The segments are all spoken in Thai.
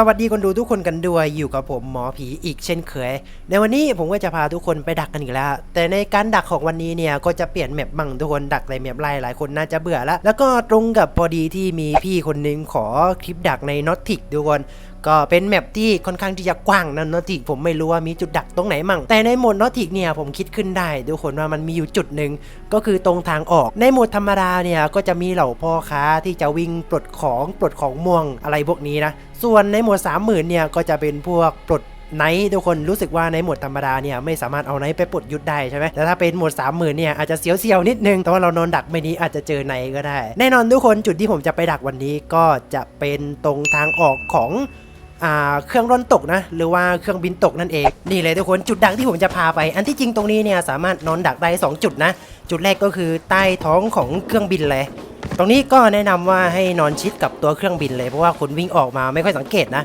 สวัสดีคนดูทุกคนกันด้วยอยู่กับผมหมอผีอีกเช่นเคย ในวันนี้ผมก็จะพาทุกคนไปดักกันอีกแล้ว แต่ในการดักของวันนี้เนี่ยก็จะเปลี่ยนแมปบ้างทุกคนดักในแมปไล่หลายคนน่าจะเบื่อแล้ว แล้วก็ตรงกับพอดีที่มีพี่คนนึงขอคลิปดักในนอตติกทุกคน ก็เป็นแมปที่ค่อนข้างที่จะกว้างนะนอติกผมไม่รู้ว่ามีจุดดักตรงไหนมั่ง แต่ในโหมดนอติกเนี่ยผมคิดขึ้นได้ทุกคนว่ามันมีอยู่จุดหนึ่งก็คือตรงทางออกในโหมดธรรมดาเนี่ยก็จะมีเหล่าพ่อค้าที่จะวิ่งปลดของปลดของม่วงอะไรพวกนี้นะส่วนในโหมด 30,000เนี่ยก็จะเป็นพวกปลดไนท์ทุกคนรู้สึกว่าในโหมดธรรมดาเนี่ยไม่สามารถเอาไนท์ไปปลดยุทธได้ใช่ไหมแต่ถ้าเป็นโหมด 30,000เนี่ยอาจจะเสียวๆนิดนึงแต่ว่าเรานอนดักไม่นี้อาจจะเจอไนท์ก็ได้ แน่นอนทุกคนจุดที่ผมจะไปดักวันนี้ก็จะเป็นตรงทางออกของ เครื่องร่อนตกนะ หรือว่าเครื่องบินตกนั่นเอง นี่เลยทุกคนจุดดักที่ผมจะพาไป อันที่จริงตรงนี้เนี่ยสามารถนอนดักได้ 2 จุดนะ จุดแรกก็คือใต้ท้องของเครื่องบินเลย ตรงนี้ก็แนะนำว่าให้นอนชิดกับตัวเครื่องบินเลยเพราะว่าคนวิ่งออกมาไม่ค่อยสังเกตนะ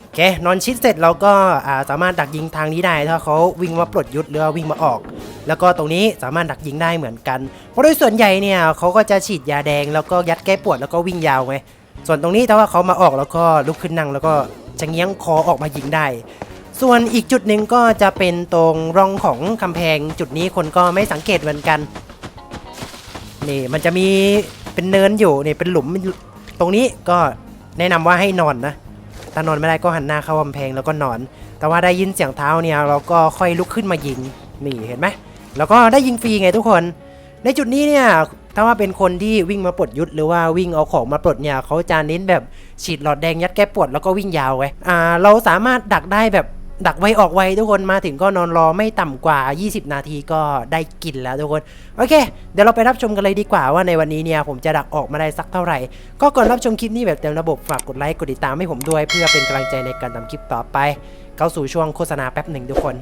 โอเคนอนชิดเสร็จเราก็าสามารถดักยิงทางนี้ได้ ถ้าเขาวิ่งมาปลดยุทธหรือว่าวิ่งมาออก แล้วก็ตรงนี้สามารถดักยิงได้เหมือนกัน เพราะโดยส่วนใหญ่เนี่ยเขาก็จะฉีดยาแดงแล้วก็ยัดแก้ปวดแล้วก็วิ่งยาวไง ส่วนตรงนี้ถ้าว่าเขามาออกแล้วก็ลุกขึ้นนั่งแล้วก็จะเงี้ยงคอออกมายิงได้ ส่วนอีกจุดหนึ่งก็จะเป็นตรงร่องของกำแพงจุดนี้คนก็ไม่สังเกตเหมือนกัน นี่มันจะมีเป็นเนินอยู่นี่เป็นหลุมตรงนี้ก็แนะนำว่าให้นอนนะถ้านอนไม่ได้ก็หันหน้าเข้ากำแพงแล้วก็นอน แต่ว่าได้ยินเสียงเท้าเนี่ยเราก็ค่อยลุกขึ้นมายิงนี่เห็นไหมแล้วก็ได้ยิงฟรีไงทุกคน ในจุดนี้เนี่ย ถ้าว่าเป็นคนที่วิ่งมาปลดยุทธหรือว่าวิ่งเอาของมาปลดเนี่ยเขาจะเน้นแบบฉีดหลอดแดงยัดแก้ปวดแล้วก็วิ่งยาวไว้อ่าเราสามารถดักได้แบบดักไวออกไวทุกคนมาถึงก็นอนรอไม่ต่ำกว่า 20 นาทีก็ได้กินแล้วทุกคนโอเค เดี๋ยวเราไปรับชมกันเลยดีกว่าว่าในวันนี้เนี่ยผมจะดักออกมาได้สักเท่าไหร่ ก็ก่อนรับชมคลิปนี้แบบเต็มระบบฝากกดไลค์กดติดตามให้ผมด้วย เพื่อเป็นกำลังใจในการทำคลิปต่อไป เข้าสู่ช่วงโฆษณาแป๊บหนึ่งทุกคน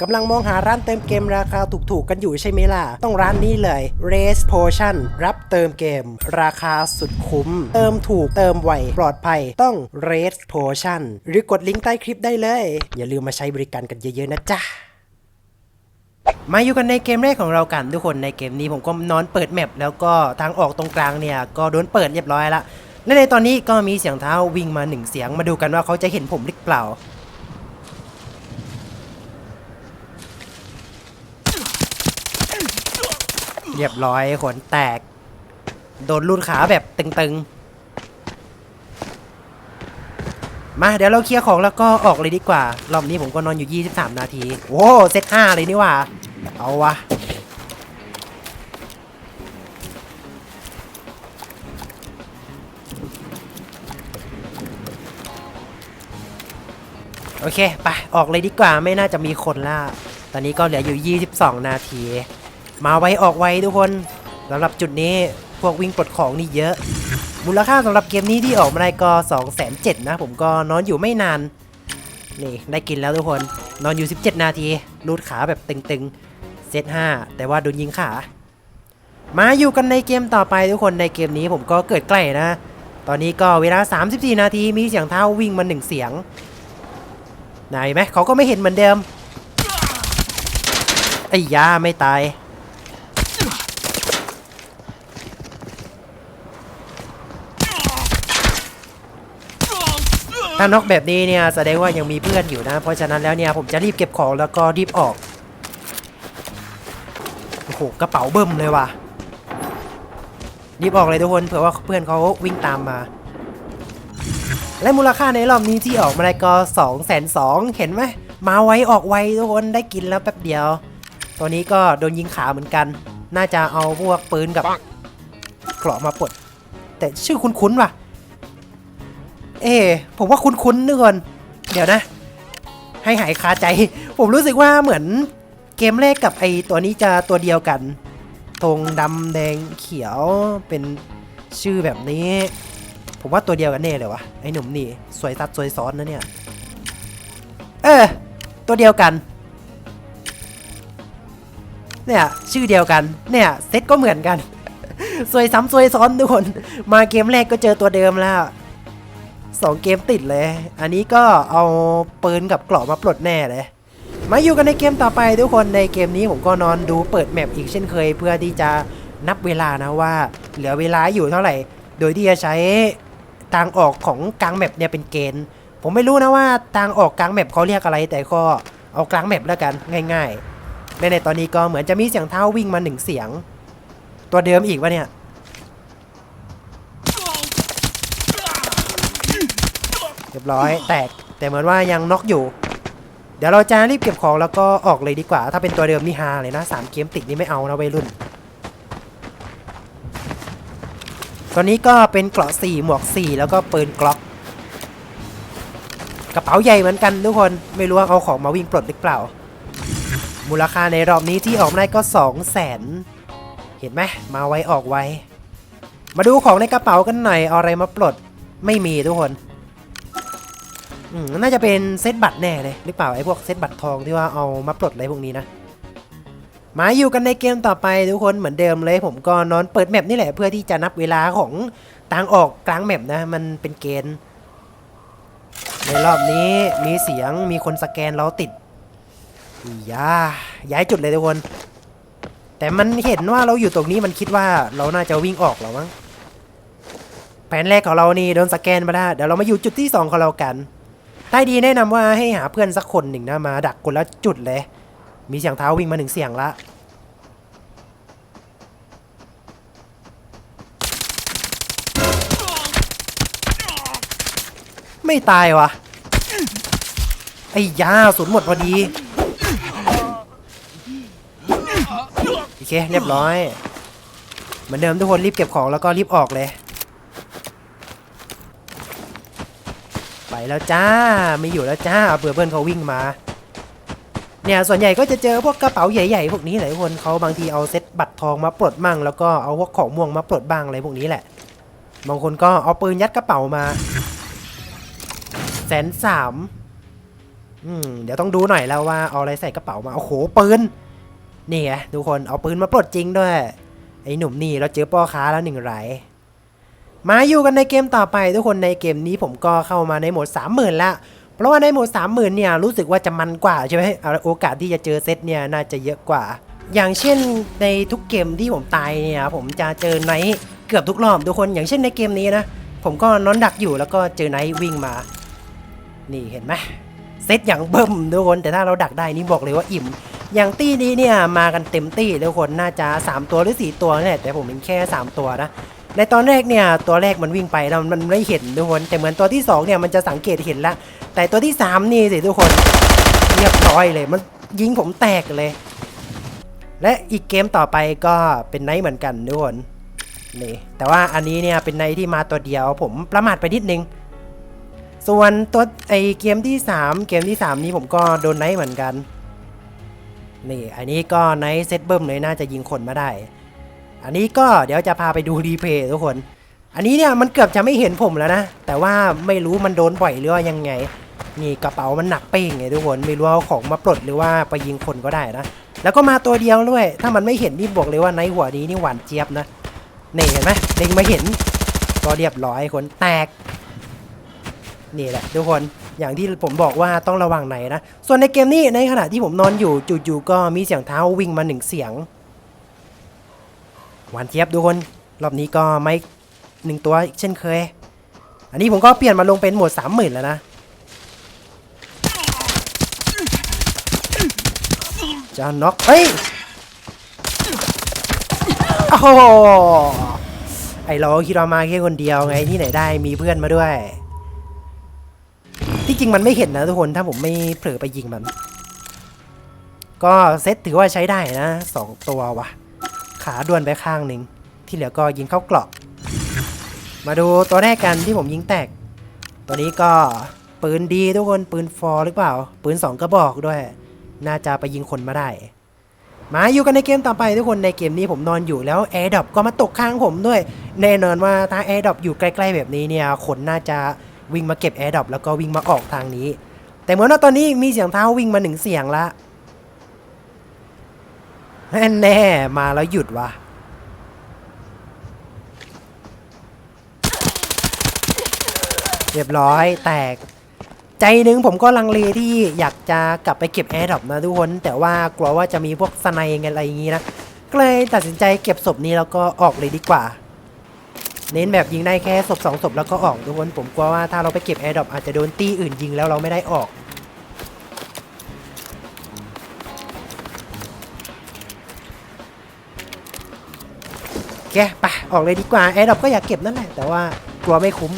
กำลังมองหาร้านเติมเกมราคาถูกๆกันอยู่ใช่ไหมล่ะ ต้องร้านนี้เลย Race Potion รับเติมเกม ราคาสุดคุ้ม เติมถูกเติมไวปลอดภัยต้อง Race Potion หรือกดลิงก์ใต้คลิปได้เลย อย่าลืมมาใช้บริการกันเยอะๆนะจ๊ะมาอยู่กันในเกมแรกของเรากันทุกคนในเกมนี้ผมก็นอนเปิดแมปแล้วก็ทางออกตรงกลางเนี่ย ก็โดนเปิดเรียบร้อยละและในตอนนี้ก็มีเสียงเท้าวิ่งมาหนึ่งเสียงมาดูกันว่าเขาจะเห็นผมหรือเปล่า เรียบร้อยขนแตก โดนลูดขาแบบตึงๆ มาเดี๋ยวเราเคลียร์ของแล้วก็ออกเลยดีกว่า รอบนี้ผมก็นอนอยู่ 23 นาที โอ้เซต5เลยนี่ว่า เอาวะโอเค ไป ออกเลยดีกว่าไม่น่าจะมีคนละตอนนี้ก็เหลืออยู่ 22 นาที มาไวออกไวทุกคนสำหรับจุดนี้พวกวิ่งปลดของนี่เยอะ มูลค่าสำหรับเกมนี้ที่ออกมาได้ก็2 7 0 0 0นะผมก็นอนอยู่ไม่นาน นี่ได้กินแล้วทุกคน นอนอยู่ 17 นาที รูดขาแบบตึงๆ เซต5แต่ว่าโดนยิงขา มาอยู่กันในเกมต่อไปทุกคนในเกมนี้ผมก็เกิดใกล้นะ ตอนนี้ก็เวลา 34 นาทีมีเสียงเท้าวิ่งมาหนึ่งเสียงไหนไหมเขาก็ไม่เห็นเหมือนเดิมไอ้ยาไม่ตาย ถ้าน็อกแบบนี้เนี่ยแสดงว่ายังมีเพื่อนอยู่นะ เพราะฉะนั้นแล้วเนี่ยผมจะรีบเก็บของแล้วก็รีบออก โอ้โหกระเป๋าเบิ่มเลยว่ะ รีบออกเลยทุกคนเผื่อว่าเพื่อนเขาวิ่งตามมา และมูลค่าในรอบนี้ที่ออกมาได้ก็2องแสนสองเห็นไหมมาไวออกไวทุกคนได้กินแล้วแป๊บเดียว ตัวนี้ก็โดนยิงขาเหมือนกัน น่าจะเอาพวกปืนกับเกราะมาปลดแต่ชื่อคุ้นๆว่ะ เอ๊ผมว่าคุ้นๆนึกก่อนเดี๋ยวนะ ให้หายคาใจ ผมรู้สึกว่าเหมือนเกมแรกกับไอตัวนี้จะตัวเดียวกันธงดำแดงเขียวเป็นชื่อแบบนี้ ผมว่าตัวเดียวกันแน่เลยวะไอหนุ่มนี่สวยซัดสวยซ้อนนะเนี่ยเออตัวเดียวกัน เนี่ยชื่อเดียวกันเนี่ยเซตก็เหมือนกัน สวยซ้ำสวยซ้อนทุกคน มาเกมแรกก็เจอตัวเดิมแล้ว สองเกมติดเลย อันนี้ก็เอาปืนกับเกราะมาปลดแน่เลย มาอยู่กันในเกมต่อไปทุกคน ในเกมนี้ผมก็นอนดูเปิดแมปอีกเช่นเคย เพื่อที่จะนับเวลานะว่า เหลือเวลาอยู่เท่าไหร่ โดยที่จะใช้ทางออกของกลางแมปเนี่ยเป็นเกณฑ์ ผมไม่รู้นะว่าทางออกกลางแมปเขาเรียกอะไร แต่ก็เอากลางแมปแล้วกันง่ายๆและในตอนนี้ก็เหมือนจะมีเสียงเท้าวิ่งมาหนึ่งเสียง ตัวเดิมอีกวะเนี่ย เรียบร้อยแตกแต่เหมือนว่ายังน็อกอยู่ เดี๋ยวเราจะรีบเก็บของแล้วก็ออกเลยดีกว่า ถ้าเป็นตัวเดิมนี่ฮาเลยนะสามเกมติดนี่ไม่เอานะวัยรุ่น ตอนนี้ก็เป็นเกราะ4หมวก4แล้วก็ปืนกล็อก กระเป๋าใหญ่เหมือนกันทุกคนไม่รู้ว่าเอาของมาวิ่งปลดหรือเปล่า มูลค่าในรอบนี้ที่ออกได้ก็2 0 0แสนเห็นไหมมาไวออกไวมาดูของในกระเป๋ากันหน่อยเอาอะไรมาปลดไม่มีทุกคน น่าจะเป็นเซตบัตรแน่เลยหรือเปล่าไอ้พวกเซตบัตรทองที่ว่าเอามาปลดอะไรพวกนี้นะมาอยู่กันในเกมต่อไปทุกคนเหมือนเดิมเลย ผมก็นอนเปิดแมปนี่แหละเพื่อที่จะนับเวลาของทางออกกลางแมปนะ มันเป็นเกณฑ์ในรอบนี้มีเสียงมีคนสแกนเราติดอย่าย้ายจุดเลยทุกคน แต่มันเห็นว่าเราอยู่ตรงนี้มันคิดว่าเราน่าจะวิ่งออกแล้วมั้งแผนแรกของเรานี่โดนสแกนมาแล้วเดี๋ยวเรามาอยู่จุดที่สองของเรากัน ใต้ดีแนะนำว่าให้หาเพื่อนสักคนหนึ่งนะมา ดักคนละจุดเลย มีเสียงเท้าวิ่งมาหนึ่งเสียงละไม่ตายวะไอ้ยาสุนหมดพอดีโอเคเรียบร้อย เหมือนเดิมทุกคนรีบเก็บของแล้วก็รีบออกเลย ไป แล้วจ้าไม่อยู่แล้วจ้าเผื่อเพื่อนเขาวิ่งมา เนี่ยส่วนใหญ่ก็จะเจอพวกกระเป๋าใหญ่ๆพวกนี้หลายคนเขาบางทีเอาเซ็ตบัตรทองมาปลดมั่งแล้วก็เอาพวกของม่วงมาปลดบ้างอะไรพวกนี้แหละ บางคนก็เอาปืนยัดกระเป๋ามาแสนสามอืมเดี๋ยวต้องดูหน่อยแล้วว่าเอาอะไรใส่กระเป๋ามาโอ้โหปืนนี่ไงทุกคนเอาปืนมาปลดจริงด้วยไอ้หนุ่มนี่เราเจอพ่อค้าแล้วหนึ่งราย มาอยู่กันในเกมต่อไปทุกคนในเกมนี้ผมก็เข้ามาในโหมดสามหมื่นละ เพราะว่าในโหมด 30,000 เนี่ยรู้สึกว่าจะมันกว่าใช่ไหมโอกาสที่จะเจอเซตเนี่ยน่าจะเยอะกว่า อย่างเช่นในทุกเกมที่ผมตายเนี่ยผมจะเจอไนท์เกือบทุกรอบทุกคนอย่างเช่นในเกมนี้นะ ผมก็นอนดักอยู่แล้วก็เจอไนท์วิ่งมา นี่เห็นไหมเซตอย่างเบิ่มทุกคนแต่ถ้าเราดักได้นี่บอกเลยว่าอิ่ม อย่างตี้นี้เนี่ยมากันเต็มตี้ทุกคนน่าจะ 3 ตัวหรือ 4 ตัวนี่แหละแต่ผมเป็นแค่ 3 ตัวนะ ในตอนแรกเนี่ยตัวแรกมันวิ่งไปแล้วมันไม่เห็นทุกคน แต่เหมือนตัวที่สองเนี่ยมันจะสังเกตเห็นละแต่ตัวที่สามนี่สิทุกคนเรียบร้อยเลยมันยิงผมแตกเลย และอีกเกมต่อไปก็เป็นไนท์เหมือนกันทุกคนนี่แต่ว่าอันนี้เนี่ยเป็นไนท์ที่มาตัวเดียว ผมประมาทไปนิดนึงส่วนตัวไอเกมที่ 3 เกมที่ 3 นี้ผมก็โดนไนท์เหมือนกันนี่อันนี้ก็ไนท์เซตเบิ้มเลยน่าจะยิงคนมาได้ อันนี้ก็เดี๋ยวจะพาไปดูรีเพย์ทุกคน อันนี้เนี่ยมันเกือบจะไม่เห็นผมแล้วนะ แต่ว่าไม่รู้มันโดนบ่อยหรือว่ายังไง นี่กระเป๋ามันหนักเป้งไงทุกคน ไม่รู้เอาของมาปลดหรือว่าไปยิงคนก็ได้นะ แล้วก็มาตัวเดียวด้วย ถ้ามันไม่เห็นนี่บอกเลยว่าในหัวนี้นี่หวานเจี๊ยบนะนี่เห็นไหมเล็งมาเห็น ก็เรียบร้อยคนแตก นี่แหละทุกคนอย่างที่ผมบอกว่าต้องระวังไหนนะ ส่วนในเกมนี้ในขณะที่ผมนอนอยู่จู่ๆก็มีเสียงเท้าวิ่งมาหนึ่งเสียง หวานเจี๊ยบทุกคน รอบนี้ก็ไม่หนึ่งตัวเช่นเคย อันนี้ผมก็เปลี่ยนมาลงเป็นโหมดสามหมื่นแล้วนะ จะน็อกเฮ้ย โอ้โห ไอเราคิดว่ามาแค่คนเดียวไงที่ไหนได้มีเพื่อนมาด้วย ที่จริงมันไม่เห็นนะทุกคนถ้าผมไม่เผลอไปยิงมัน ก็เซตถือว่าใช้ได้นะสองตัวว่ะ ขาด่วนไปข้างหนึ่ง ที่เหลือก็ยิงเข้ากรอบ มาดูตัวแรกกันที่ผมยิงแตก ตัวนี้ก็ปืนดีทุกคนปืนฟอร์หรือเปล่า ปืนสองกระบอกด้วย น่าจะไปยิงคนมาได้ มาอยู่กันในเกมต่อไปทุกคนในเกมนี้ผมนอนอยู่แล้วแอร์ดอปก็มาตกข้างผมด้วย แน่นอนว่าถ้าแอร์ดอปอยู่ใกล้ๆแบบนี้เนี่ยคนน่าจะวิ่งมาเก็บแอร์ดอปแล้วก็วิ่งมาออกทางนี้ แต่เหมือนว่าตอนนี้มีเสียงเท้าวิ่งมาหนึ่งเสียงละ แน่ๆมาแล้วหยุดวะเรียบร้อยแตก ใจหนึ่งผมก็ลังเลที่อยากจะกลับไปเก็บแอร์ดรอปนะทุกคน แต่ว่ากลัวว่าจะมีพวกสไนเงอะไรอย่างงี้นะก็เลยตัดสินใจเก็บศพนี้แล้วก็ออกเลยดีกว่า เน้นแบบยิงได้แค่ศพสองศพแล้วก็ออกทุกคนผมกลัวว่าถ้าเราไปเก็บแอร์ดรอปอาจจะโดนตีอื่นยิงแล้วเราไม่ได้ออก แกไปออกเลยดีกว่าแอร์ดรอปก็อยากเก็บนั่นแหละ แต่ว่ากลัวไม่คุ้ม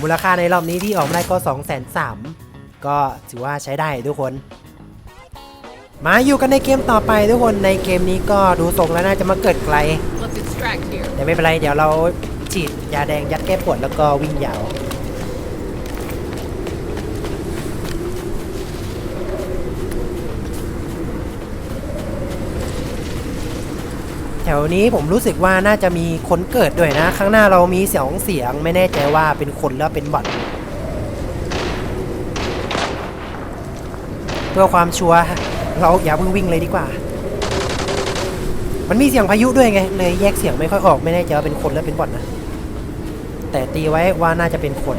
มูลค่าในรอบนี้ที่ออกมาได้ก็2 3 0 0 0ก็ถือว่าใช้ได้ทุกคน มาอยู่กันในเกมต่อไปทุกคนในเกมนี้ก็ดูทรงแล้วน่าจะมาเกิดไกลแต่ไม่เป็นไรเดี๋ยวเราฉีดยาแดงยัดแก้ปวดแล้วก็วิ่งยาว ถวนี้ผมรู้สึกว่าน่าจะมีคนเกิดด้วยนะ ข้างหน้าเรามีเสียงเสียงไม่แน่ใจว่าเป็นคนหรือเป็นบอทเพื่อความชัวร์เราอย่าเพิ่งวิ่งเลยดีกว่า มันมีเสียงพายุด้วยไงเลยแยกเสียงไม่ค่อยออกไม่แน่ใจว่าเป็นคนหรือเป็นบอทนะแต่ตีไว้ว่าน่าจะเป็นคน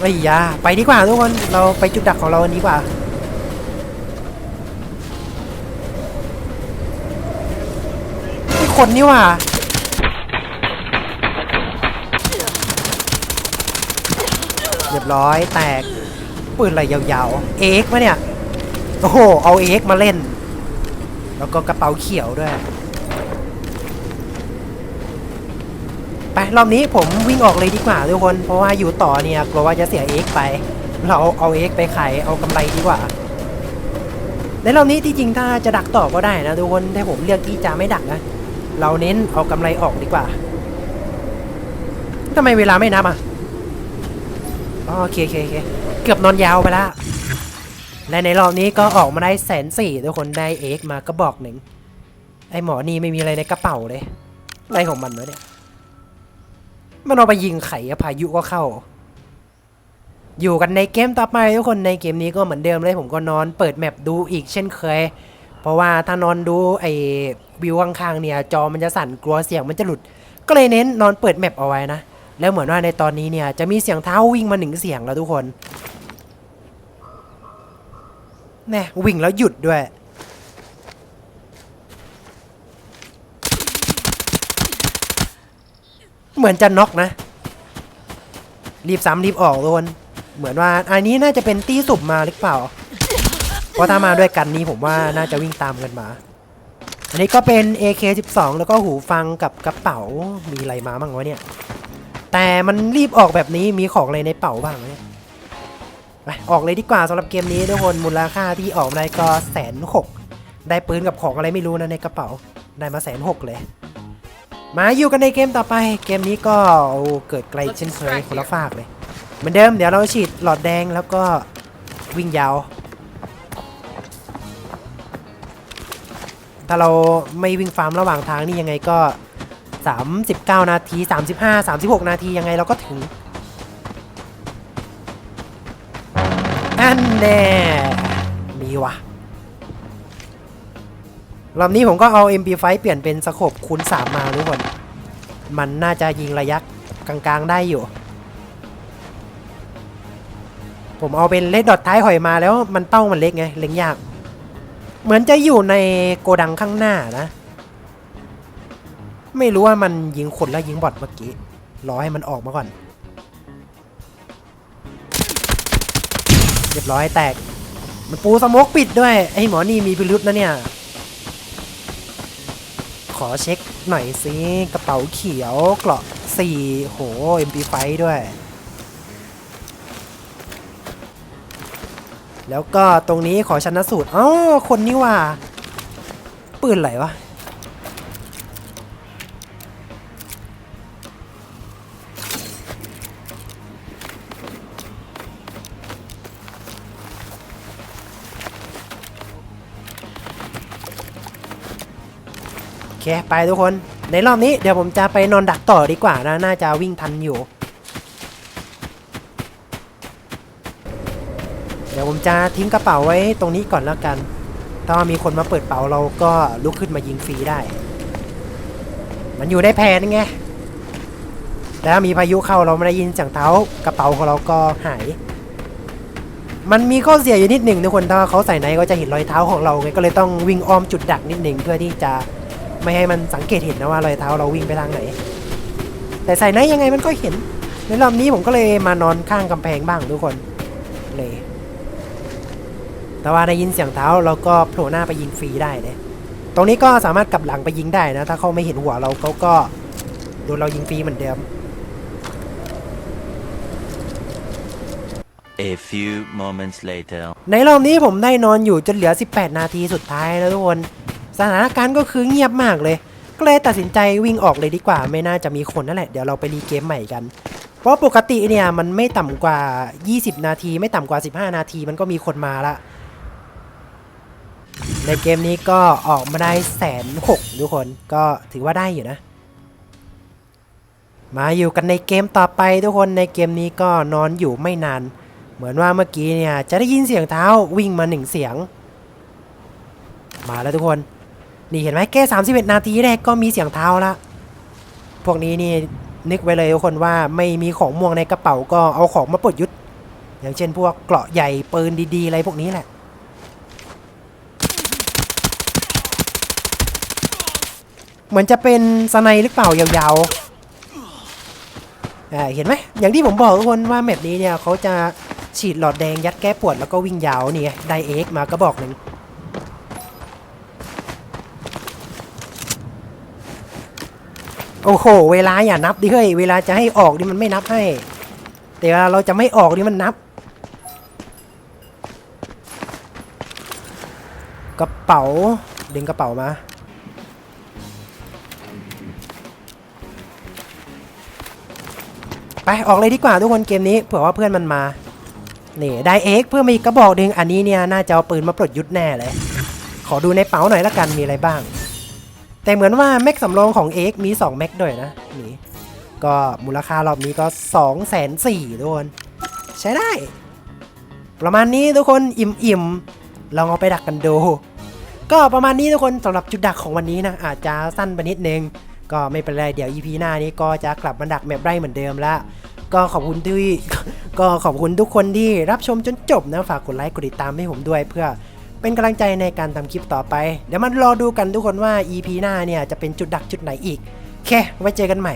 ไอ้ยาไปดีกว่าทุกคนเราไปจุดดักของเราอันนี้กว่านี่คนนี่ว่าเรียบร้อยแตกปืนอะไรยาวๆ เอ็กมะเนี่ย โอ้โห เอาเอ็กมาเล่น แล้วก็กระเป๋าเขียวด้วย ไปรอบนี้ผมวิ่งออกเลยดีกว่าทุกคน เพราะว่าอยู่ต่อเนี่ยกลัวว่าจะเสียเอ็กไป เราเอาเอ็กไปขายเอากำไรดีกว่าในรอบนี้ที่จริงถ้าจะดักต่อก็ได้นะทุกคนแต่ผมเลือกที่จะไม่ดักนะเราเน้นเอากำไรออกดีกว่าทำไมเวลาไม่นับอะอ๋อโอเคโอเคเคเกือบนอนยาวไปแล้วและในรอบนี้ก็ออกมาได้แสนสี่ทุกคนได้เอ็กมากระบอกหนึ่งไอหมอนี่ไม่มีอะไรในกระเป๋าเลยอะไรของมันวะเนี่ย มันเอาไปยิงไข่พายุก็เข้า อยู่กันในเกมต่อไปทุกคนในเกมนี้ก็เหมือนเดิมเลย ผมก็นอนเปิดแมปดูอีกเช่นเคย เพราะว่าถ้านอนดูไอ้วิวข้างๆเนี่ย จอมันจะสั่นกลัวเสียงมันจะหลุด ก็เลยเน้นนอนเปิดแมปเอาไว้นะ แล้วเหมือนว่าในตอนนี้เนี่ยจะมีเสียงเท้าวิ่งมาหนึ่งเสียงแล้วทุกคนแน่วิ่งแล้วหยุดด้วย เหมือนจะน็อกนะ รีบซ้ำรีบออกทุกคนเหมือนว่าอันนี้น่าจะเป็นตี้สุบมาหรือเปล่า เพราะถ้ามาด้วยกันนี้ผมว่าน่าจะวิ่งตามกันมา อันนี้ก็เป็น AK12 แล้วก็หูฟังกับกระเป๋า มีอะไรมาบ้างวะเนี่ย แต่มันรีบออกแบบนี้มีของอะไรในเป๋าบ้างเนี่ยไปออกเลยดีกว่าสำหรับเกมนี้ทุกคนมูลค่าที่ออกได้ก็แสนหกได้ปืนกับของอะไรไม่รู้นะในกระเป๋าได้มาแสนหกเลย มาอยู่กันในเกมต่อไป เกมนี้ก็เกิดไกลเช่นเคยคนละฝากเลย เหมือนเดิมเดี๋ยวเราฉีดหลอดแดงแล้วก็วิ่งยาว ถ้าเราไม่วิ่งฟาร์มระหว่างทางนี่ยังไงก็ 39 นาที 35 36 นาทียังไงเราก็ถึง อันแน่มีวะ รอบนี้ผมก็เอา MP5 เปลี่ยนเป็นสโคปคูณ3มาทุกคน มันน่าจะยิงระยะกลางๆได้อยู่ ผมเอาเป็นเลดดอทท้ายหอยมาแล้วมันเป้ามันเล็กไง เล็งยาก เหมือนจะอยู่ในโกดังข้างหน้านะ ไม่รู้ว่ามันยิงคนแล้วยิงบอทเมื่อกี้ รอให้มันออกมาก่อน เรียบร้อยแตก มันปูสมกปิดด้วย ไอ้หมอนี่มีพิรุษนะเนี่ย ขอเช็คหน่อยสิกระเป๋าเขียวเกราะสี่โห MP5 ด้วย แล้วก็ตรงนี้ขอชันสูตรอ๋อคนนี้ว่า ปืนอะไรวะ เคไปทุกคน ในรอบนี้เดี๋ยวผมจะไปนอนดักต่อดีกว่านะ น่าจะวิ่งทันอยู่ เดี๋ยวผมจะทิ้งกระเป๋าไว้ตรงนี้ก่อนแล้วกัน ถ้ามีคนมาเปิดเป๋าเราก็ลุกขึ้นมายิงฟรีได้ มันอยู่ในแผนไงแต่ถ้ามีพายุเข้าเราไม่ได้ยินเสียงเท้ากระเป๋าของเราก็หาย มันมีข้อเสียอยู่นิดหนึ่งทุกคนถ้าเขาใส่ไหนก็จะเห็นรอยเท้าของเราไงก็เลยต้องวิ่งอ้อมจุดดักนิดหนึ่งเพื่อที่จะ ไม่ให้มันสังเกตเห็นนะว่ารอยเท้าเราวิ่งไปทางไหน แต่ใส่ไหนยังไงมันก็เห็น ในรอบนี้ผมก็เลยมานอนข้างกำแพงบ้างทุกคนเลยแต่ว่าได้ยินเสียงเท้าเราก็โผล่หน้าไปยิงฟรีได้เลยตรงนี้ก็สามารถกลับหลังไปยิงได้นะ ถ้าเขาไม่เห็นหัวเราเขาก็โดนเรายิงฟรีเหมือนเดิม A few moments later. ในรอบนี้ผมได้นอนอยู่จนเหลือ 18 นาทีสุดท้ายแล้วทุกคน สถานการณ์ก็คือเงียบมากเลย ก็เลยตัดสินใจวิ่งออกเลยดีกว่า ไม่น่าจะมีคนนั่นแหละ เดี๋ยวเราไปรีเกมใหม่กัน เพราะปกติเนี่ยมันไม่ต่ำกว่า 20 นาที ไม่ต่ำกว่า 15 นาทีมันก็มีคนมาละ ในเกมนี้ก็ออกมาได้แสนหกทุกคนก็ถือว่าได้อยู่นะ มาอยู่กันในเกมต่อไปทุกคนในเกมนี้ก็นอนอยู่ไม่นาน เหมือนว่าเมื่อกี้เนี่ยจะได้ยินเสียงเท้าวิ่งมาหนึ่งเสียงมาแล้วทุกคน นี่เห็นไหมแค่31 นาทีแรกก็มีเสียงเท้าละ พวกนี้นี่นึกไว้เลยทุกคนว่าไม่มีของม่วงในกระเป๋าก็เอาของมาปลดยุทธอย่างเช่นพวกเกราะใหญ่ปืนดีๆ อะไรพวกนี้แหละ เหมือนจะเป็นสไนหรือเปล่ายาวๆอ่าเห็นไหมอย่างที่ผมบอกทุกคนว่าแมปนี้เนี่ยเขาจะฉีดหลอดแดงยัดแก้ปวดแล้วก็วิ่งยาวนี่ไงไดเอ็กมาก็บอกหนึ่ง โอ้โห เวลาอย่านับดิเฮ้ย เวลาจะให้ออกนี่มันไม่นับให้ แต่เวลาเราจะไม่ออกนี่มันนับ กระเป๋าดึงกระเป๋ามาไปออกเลยดีกว่าทุกคนเกมนี้เผื่อว่าเพื่อนมันมานี่ได้เอ็กเพื่อมีกระบอกดึงอันนี้เนี่ยน่าจะเอาปืนมาปลดยุทธแน่เลย ขอดูในเป๋าหน่อยละกันมีอะไรบ้าง แต่เหมือนว่าแม็กสำรองของเอ็กมี 2 แม็กด้วยนะนี่ก็มูลค่ารอบนี้ก็ 2 4 0 0 0ทุกคนใช้ได้ ประมาณนี้ทุกคนอิ่มๆลองเอาไปดักกันดู ก็ประมาณนี้ทุกคนสำหรับจุดดักของวันนี้นะอาจจะสั้นไปนิดนึง ก็ไม่เป็นไรเดี๋ยว EP หน้านี้ก็จะกลับมาดักแมปไร่เหมือนเดิมละก็ขอบคุณที่ก็ขอบคุณทุกคนที่รับชมจนจบนะ ฝากกดไลค์กดติดตามให้ผมด้วยเพื่อ เป็นกำลังใจในการทำคลิปต่อไป เดี๋ยวมันรอดูกันทุกคนว่า EP หน้าเนี่ยจะเป็นจุดดักจุดไหนอีกโอเคไว้เจอกันใหม่